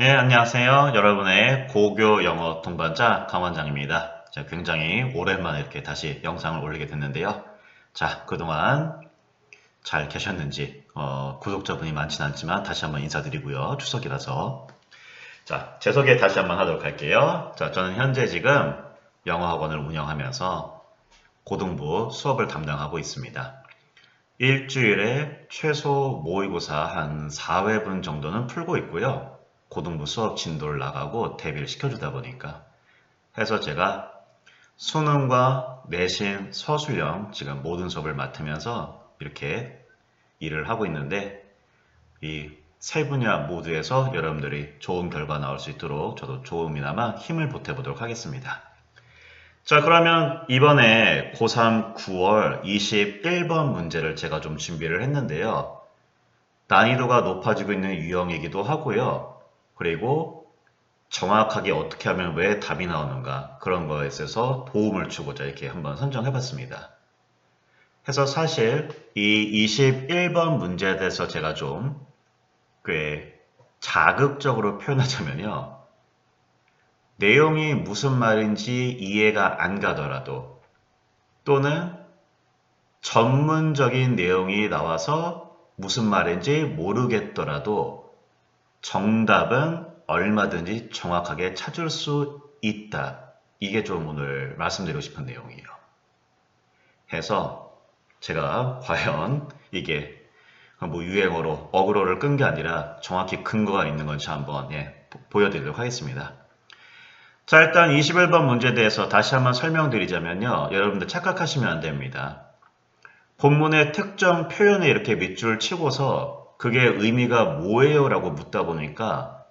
네, 안녕하세요. 여러분의 고교 영어 동반자 강원장입니다. 자, 굉장히 오랜만에 이렇게 다시 영상을 올리게 됐는데요. 자, 그동안 잘 계셨는지, 어, 구독자분이 많진 않지만 다시 한번 인사드리고요. 추석이라서. 자, 제 소개 다시 한번 하도록 할게요. 자, 저는 현재 지금 영어학원을 운영하면서 고등부 수업을 담당하고 있습니다. 일주일에 최소 모의고사 한 4회분 정도는 풀고 있고요. 고등부 수업 진도를 나가고 대비를 시켜주다 보니까 해서 제가 수능과 내신, 서술형 지금 모든 수업을 맡으면서 이렇게 일을 하고 있는데 이 세 분야 모두에서 여러분들이 좋은 결과 나올 수 있도록 저도 조금이나마 힘을 보태보도록 하겠습니다. 자 그러면 이번에 고3 9월 21번 문제를 제가 좀 준비를 했는데요. 난이도가 높아지고 있는 유형이기도 하고요. 그리고 정확하게 어떻게 하면 왜 답이 나오는가 그런 거에 있어서 도움을 주고자 이렇게 한번 선정해 봤습니다. 해서 사실 이 21번 문제에 대해서 제가 좀 꽤 자극적으로 표현하자면요. 내용이 무슨 말인지 이해가 안 가더라도 또는 전문적인 내용이 나와서 무슨 말인지 모르겠더라도 정답은 얼마든지 정확하게 찾을 수 있다. 이게 좀 오늘 말씀드리고 싶은 내용이에요. 해서 제가 과연 이게 뭐 유행어로 어그로를 끈 게 아니라 정확히 근거가 있는 건지 한번 예, 보여드리도록 하겠습니다. 자 일단 21번 문제에 대해서 다시 한번 설명드리자면요. 여러분들 착각하시면 안 됩니다. 본문의 특정 표현에 이렇게 밑줄 치고서 그게 의미가 뭐예요? 라고 묻다 보니까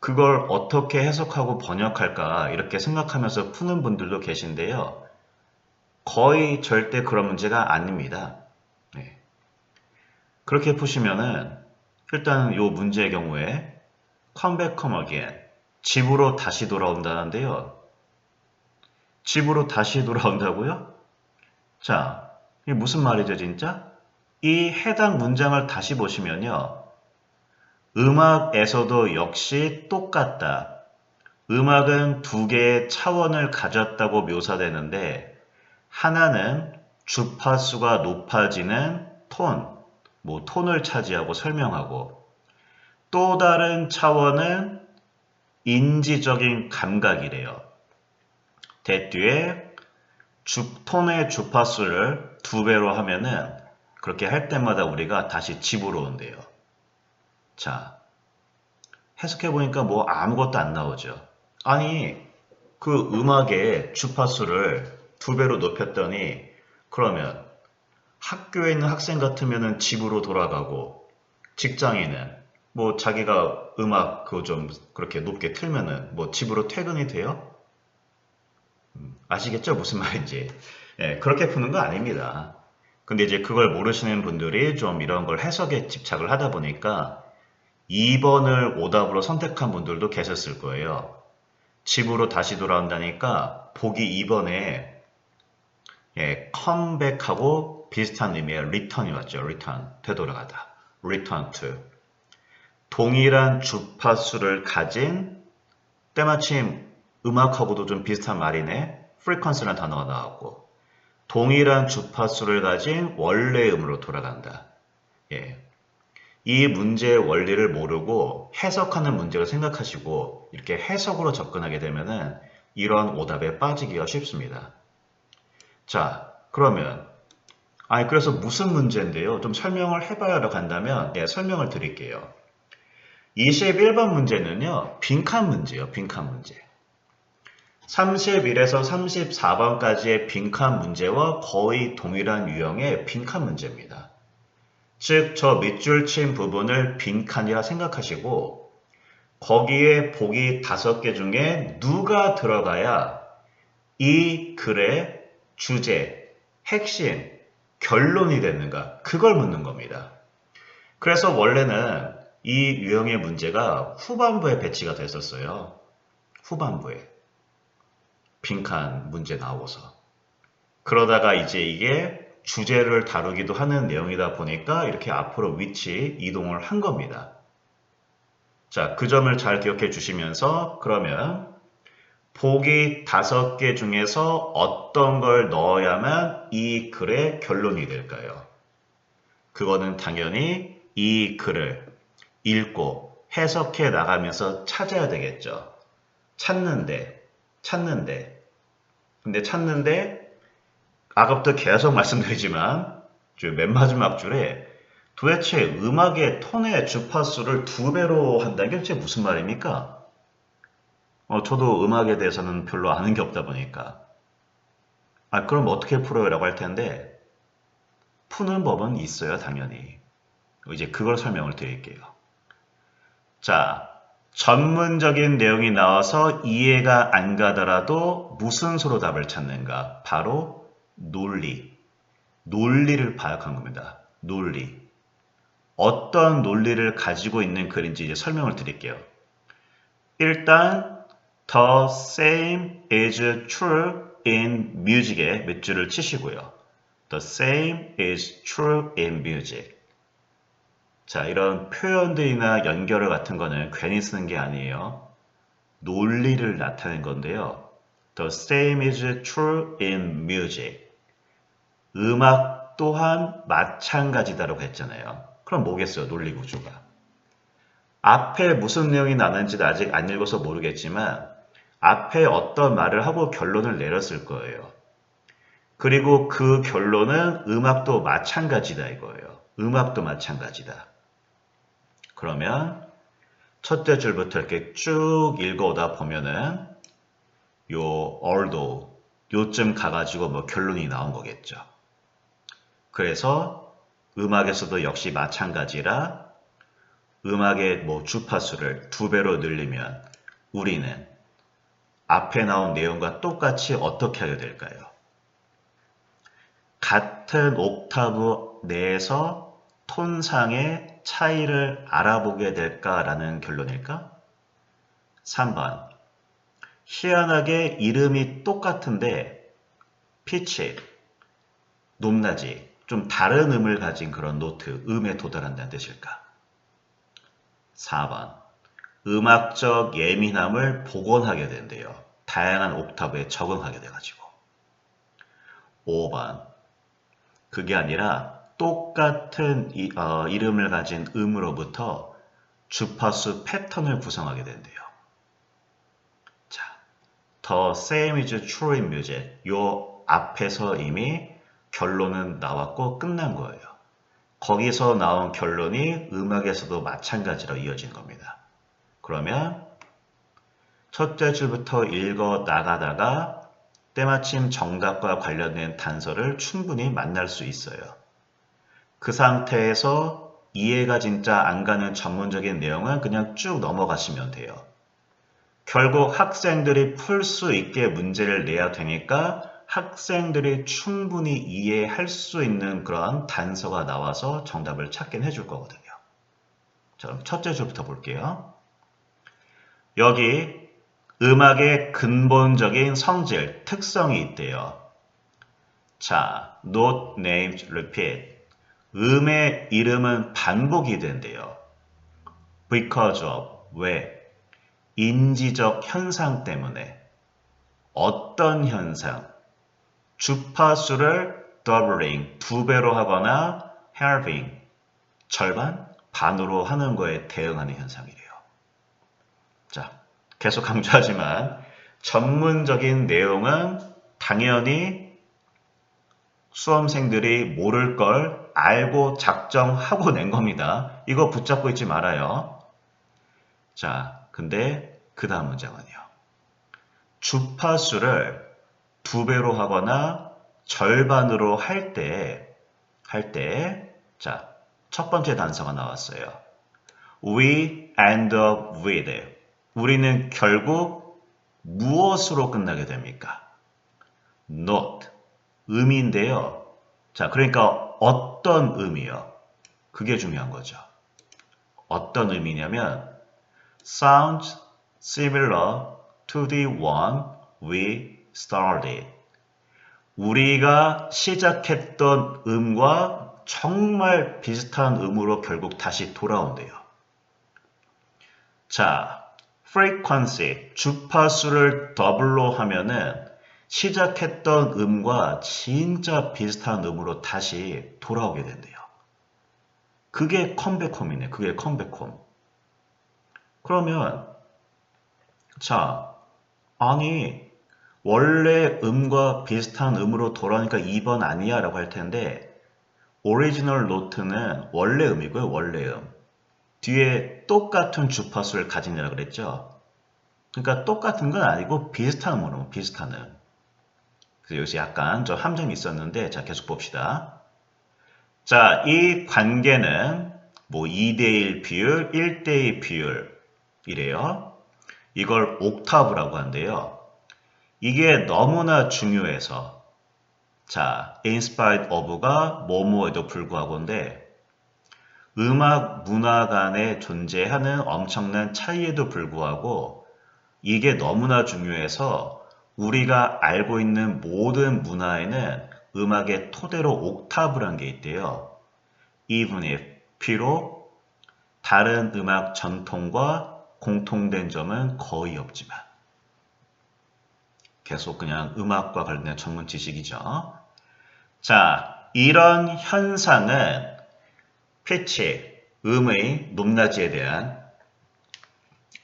그걸 어떻게 해석하고 번역할까 이렇게 생각하면서 푸는 분들도 계신데요. 거의 절대 그런 문제가 아닙니다. 네. 그렇게 푸시면은 일단 이 문제의 경우에 come again 집으로 다시 돌아온다는데요. 집으로 다시 돌아온다고요? 자, 이게 무슨 말이죠, 진짜? 이 해당 문장을 다시 보시면요. 음악에서도 역시 똑같다. 음악은 두 개의 차원을 가졌다고 묘사되는데 하나는 주파수가 높아지는 톤, 뭐 톤을 차지하고 설명하고 또 다른 차원은 인지적인 감각이래요. 대뒤에 주, 톤의 주파수를 두 배로 하면은 그렇게 할 때마다 우리가 다시 집으로 온대요. 자, 해석해 보니까 뭐 아무것도 안 나오죠. 아니, 그 음악의 주파수를 두 배로 높였더니 그러면 학교에 있는 학생 같으면은 집으로 돌아가고 직장인은 뭐 자기가 음악 그거 좀 그렇게 높게 틀면은 뭐 집으로 퇴근이 돼요? 음, 아시겠죠? 무슨 말인지. 예, 그렇게 푸는 거 아닙니다. 근데 이제 그걸 모르시는 분들이 좀 이런 걸 해석에 집착을 하다 보니까 2번을 오답으로 선택한 분들도 계셨을 거예요. 집으로 다시 돌아온다니까 보기 2번에 예, 컴백하고 비슷한 의미의 return이 왔죠. return, 되돌아가다. return to. 동일한 주파수를 가진 때마침 음악하고도 좀 비슷한 말이네. frequency라는 단어가 나왔고 동일한 주파수를 가진 원래 음으로 돌아간다. 예. 이 문제의 원리를 모르고 해석하는 문제를 생각하시고 이렇게 해석으로 접근하게 되면은 이러한 오답에 빠지기가 쉽습니다. 자, 그러면 아니 그래서 무슨 문제인데요? 좀 설명을 해봐야라고 한다면 예, 설명을 드릴게요. 21번 문제는요. 빈칸 문제예요. 빈칸 문제. 31에서 34번까지의 빈칸 문제와 거의 동일한 유형의 빈칸 문제입니다. 즉, 저 밑줄 친 부분을 빈칸이라 생각하시고 거기에 보기 다섯 개 중에 누가 들어가야 이 글의 주제, 핵심, 결론이 되는가 그걸 묻는 겁니다. 그래서 원래는 이 유형의 문제가 후반부에 배치가 됐었어요. 후반부에. 빈칸 문제 나오고서. 그러다가 이제 이게 주제를 다루기도 하는 내용이다 보니까 이렇게 앞으로 위치 이동을 한 겁니다. 자, 그 점을 잘 기억해 주시면서 그러면 보기 다섯 개 중에서 어떤 걸 넣어야만 이 글의 결론이 될까요? 그거는 당연히 이 글을 읽고 해석해 나가면서 찾아야 되겠죠. 찾는데, 찾는데. 근데 찾는데, 아까부터 계속 말씀드리지만, 맨 마지막 줄에 도대체 음악의 톤의 주파수를 두 배로 한다는 게 도대체 무슨 말입니까? 어, 저도 음악에 대해서는 별로 아는 게 없다 보니까. 아, 그럼 어떻게 풀어요? 라고 할 텐데, 푸는 법은 있어요, 당연히. 이제 그걸 설명을 드릴게요. 자, 전문적인 내용이 나와서 이해가 안 가더라도 무슨 수로 답을 찾는가? 바로 논리. 논리를 파악한 겁니다. 논리. 어떤 논리를 가지고 있는 글인지 이제 설명을 드릴게요. 일단 the same is true in music에 몇 줄을 치시고요. the same is true in music. 자, 이런 표현들이나 연결어 같은 거는 괜히 쓰는 게 아니에요. 논리를 나타낸 건데요. The same is true in music. 음악 또한 마찬가지다라고 했잖아요. 그럼 뭐겠어요? 논리 구조가. 앞에 무슨 내용이 나는지 아직 안 읽어서 모르겠지만 앞에 어떤 말을 하고 결론을 내렸을 거예요. 그리고 그 결론은 음악도 마찬가지다 이거예요. 음악도 마찬가지다. 그러면 첫째 줄부터 이렇게 쭉 읽어오다 보면은 요 although 요쯤 가가지고 뭐 결론이 나온 거겠죠. 그래서 음악에서도 역시 마찬가지라 음악의 뭐 주파수를 두 배로 늘리면 우리는 앞에 나온 내용과 똑같이 어떻게 하게 될까요? 같은 옥타브 내에서 톤상의 차이를 알아보게 될까라는 결론일까? 3번. 희한하게 이름이 똑같은데 피치, 높낮이, 좀 다른 음을 가진 그런 노트, 음에 도달한다는 뜻일까? 4번. 음악적 예민함을 복원하게 된대요. 다양한 옥타브에 적응하게 돼가지고. 5번. 그게 아니라 똑같은 이, 어, 이름을 가진 음으로부터 주파수 패턴을 구성하게 된대요. 자, The same is true in music. 요 앞에서 이미 결론은 나왔고 끝난 거예요. 거기서 나온 결론이 음악에서도 마찬가지로 이어진 겁니다. 그러면 첫째 줄부터 읽어 나가다가 때마침 정답과 관련된 단서를 충분히 만날 수 있어요. 그 상태에서 이해가 진짜 안 가는 전문적인 내용은 그냥 쭉 넘어가시면 돼요. 결국 학생들이 풀 수 있게 문제를 내야 되니까 학생들이 충분히 이해할 수 있는 그런 단서가 나와서 정답을 찾긴 해줄 거거든요. 자, 그럼 첫째 줄부터 볼게요. 여기 음악의 근본적인 성질, 특성이 있대요. 자, note, name, repeat. 음의 이름은 반복이 된대요. because of, 왜? 인지적 현상 때문에. 어떤 현상? 주파수를 doubling, 두 배로 하거나 halving, 절반, 반으로 하는 거에 대응하는 현상이래요. 자, 계속 강조하지만 전문적인 내용은 당연히 수험생들이 모를 걸 알고 작정하고 낸 겁니다. 이거 붙잡고 있지 말아요. 자, 근데 그 다음 문장은요. 주파수를 두 배로 하거나 절반으로 할 때, 할 때, 자, 첫 번째 단서가 나왔어요. We end up with. 우리는 결국 무엇으로 끝나게 됩니까? not. 의미인데요. 자, 그러니까 어떤 의미요? 그게 중요한 거죠. 어떤 의미냐면 sounds similar to the one we started. 우리가 시작했던 음과 정말 비슷한 음으로 결국 다시 돌아온대요. 자, frequency, 주파수를 더블로 하면은 시작했던 음과 진짜 비슷한 음으로 다시 돌아오게 된대요. 그게 컴백홈이네. 그게 컴백홈. 그러면 자, 아니 원래 음과 비슷한 음으로 돌아오니까 2번 아니야 라고 할 텐데 오리지널 노트는 원래 음이고요. 원래 음. 뒤에 똑같은 주파수를 가진다고 그랬죠. 그러니까 똑같은 건 아니고 비슷한 음으로 비슷한 음. 그래서 여기서 약간 좀 함정이 있었는데 자 계속 봅시다. 자, 이 관계는 뭐 2대1 비율, 1대2 비율 이래요. 이걸 옥타브라고 한대요. 이게 너무나 중요해서 자, inspired of가 뭐뭐에도 불구하고인데 음악 문화 간에 존재하는 엄청난 차이에도 불구하고 이게 너무나 중요해서 우리가 알고 있는 모든 문화에는 음악의 토대로 옥타브란 게 있대요. even if 비록 다른 음악 전통과 공통된 점은 거의 없지만 계속 그냥 음악과 관련된 전문 지식이죠. 자, 이런 현상은 피치, 음의 높낮이에 대한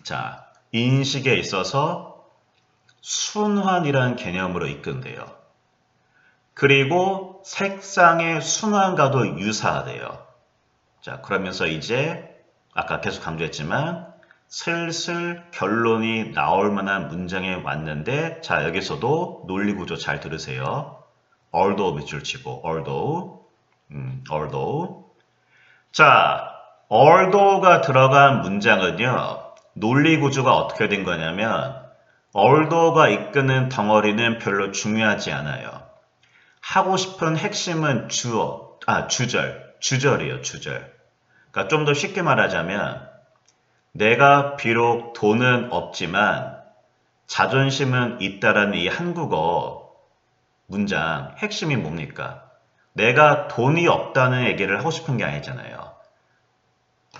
자, 인식에 있어서 순환이라는 개념으로 이끈대요. 그리고 색상의 순환과도 유사하대요. 자, 그러면서 이제 아까 계속 강조했지만 슬슬 결론이 나올 만한 문장에 왔는데 자, 여기서도 논리 구조 잘 들으세요. although 밑줄 치고 although 음, although 자, although가 들어간 문장은요. 논리 구조가 어떻게 된 거냐면 although가 이끄는 덩어리는 별로 중요하지 않아요. 하고 싶은 핵심은 주어, 아, 주절, 주절이에요, 주절. 그러니까 좀 더 쉽게 말하자면 내가 비록 돈은 없지만 자존심은 있다라는 이 한국어 문장 핵심이 뭡니까? 내가 돈이 없다는 얘기를 하고 싶은 게 아니잖아요.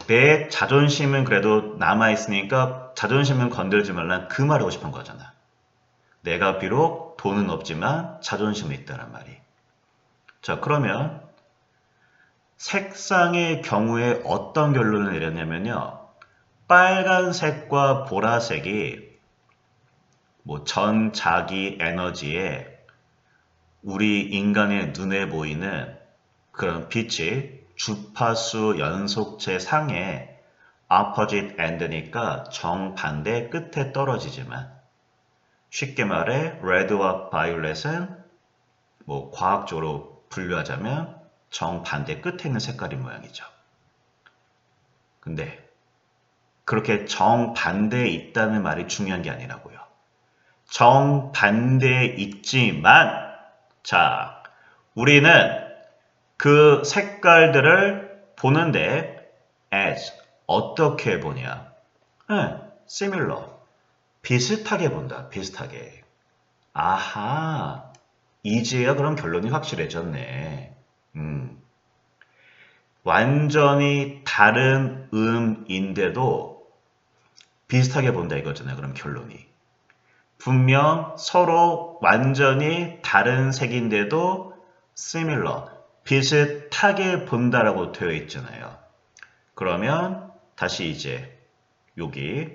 내 자존심은 그래도 남아있으니까 자존심은 건들지 말란 그 말을 하고 싶은 거잖아. 내가 비록 돈은 없지만 자존심은 있다란 말이. 자, 그러면 색상의 경우에 어떤 결론을 내렸냐면요. 빨간색과 보라색이 뭐 전 자기 에너지에 우리 인간의 눈에 보이는 그런 빛이 주파수 연속체 상에 opposite end니까 정반대 끝에 떨어지지만 쉽게 말해 red와 violet은 뭐 과학적으로 분류하자면 정반대 끝에 있는 색깔인 모양이죠. 근데 그렇게 정반대에 있다는 말이 중요한 게 아니라고요. 정반대에 있지만 자, 우리는 그 색깔들을 보는데 as 어떻게 보냐? 네, similar 비슷하게 본다. 비슷하게. 아하, 이제야 그럼 결론이 확실해졌네. 음. 완전히 다른 음인데도 비슷하게 본다 이거잖아요. 그럼 결론이. 분명 서로 완전히 다른 색인데도 similar, 비슷하게 본다라고 되어 있잖아요. 그러면 다시 이제 여기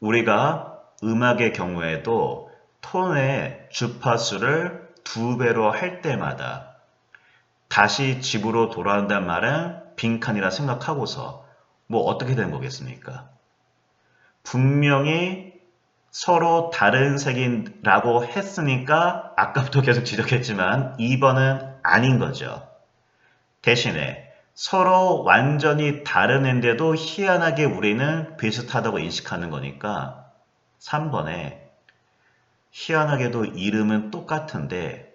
우리가 음악의 경우에도 톤의 주파수를 두 배로 할 때마다 다시 집으로 돌아온단 말은 빈칸이라 생각하고서 뭐 어떻게 된 거겠습니까? 분명히 서로 다른 색이라고 했으니까 아까부터 계속 지적했지만 2번은 아닌 거죠. 대신에 서로 완전히 다른 앤데도 희한하게 우리는 비슷하다고 인식하는 거니까 3번에 희한하게도 이름은 똑같은데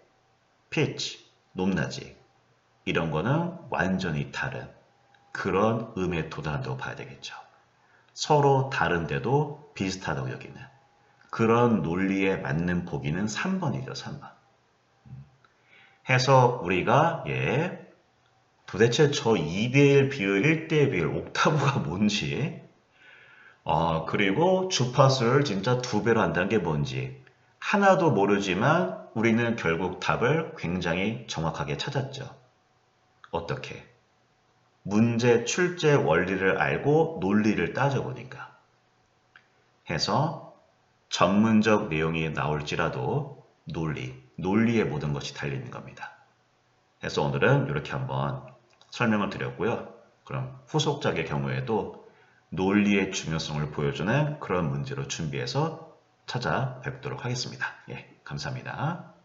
pitch, 높낮이 이런 거는 완전히 다른 그런 음에 도달한다고 봐야 되겠죠. 서로 다른데도 비슷하다고 여기는 그런 논리에 맞는 보기는 3번이죠. 3번. 해서 우리가 예 도대체 저 2대1 비율, 1대1 비율, 옥타브가 뭔지 어, 그리고 주파수를 진짜 두 배로 한다는 게 뭔지 하나도 모르지만 우리는 결국 답을 굉장히 정확하게 찾았죠. 어떻게? 문제 출제 원리를 알고 논리를 따져보니까. 해서 전문적 내용이 나올지라도 논리, 논리에 모든 것이 달리는 겁니다. 그래서 오늘은 이렇게 한번 설명을 드렸고요. 그럼 후속작의 경우에도 논리의 중요성을 보여주는 그런 문제로 준비해서 찾아뵙도록 하겠습니다. 예, 감사합니다.